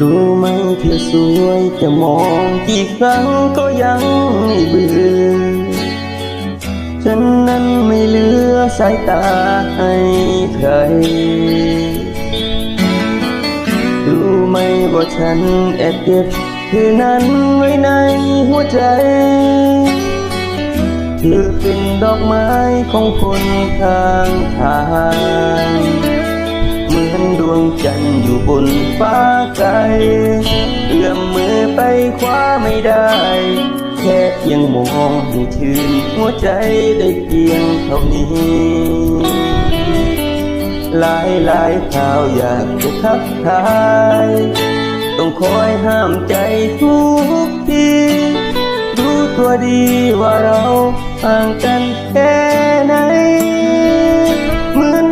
รู้ไหมเธอสวยจะมองกี่ครั้งก็ยังไม่เบื่อฉันนั้นไม่เหลือสายตาให้ใคร รู้ไหมว่าฉันแอบเก็บเธอนั้นไว้ในหัวใจเธอเป็นดอกไม้ของคนข้างทาง อยู่บนฟ้าไกลเอื้อมมือไปคว้าไม่ได้ แค่เพียงมองให้ชื่นหัวใจได้เพียงเท่านี้ หลายหลายข่าวอยากจะทักทาย ต้องคอยห้ามใจทุกทีรู้ตัวดีว่าเราห่างกันแค่ไหน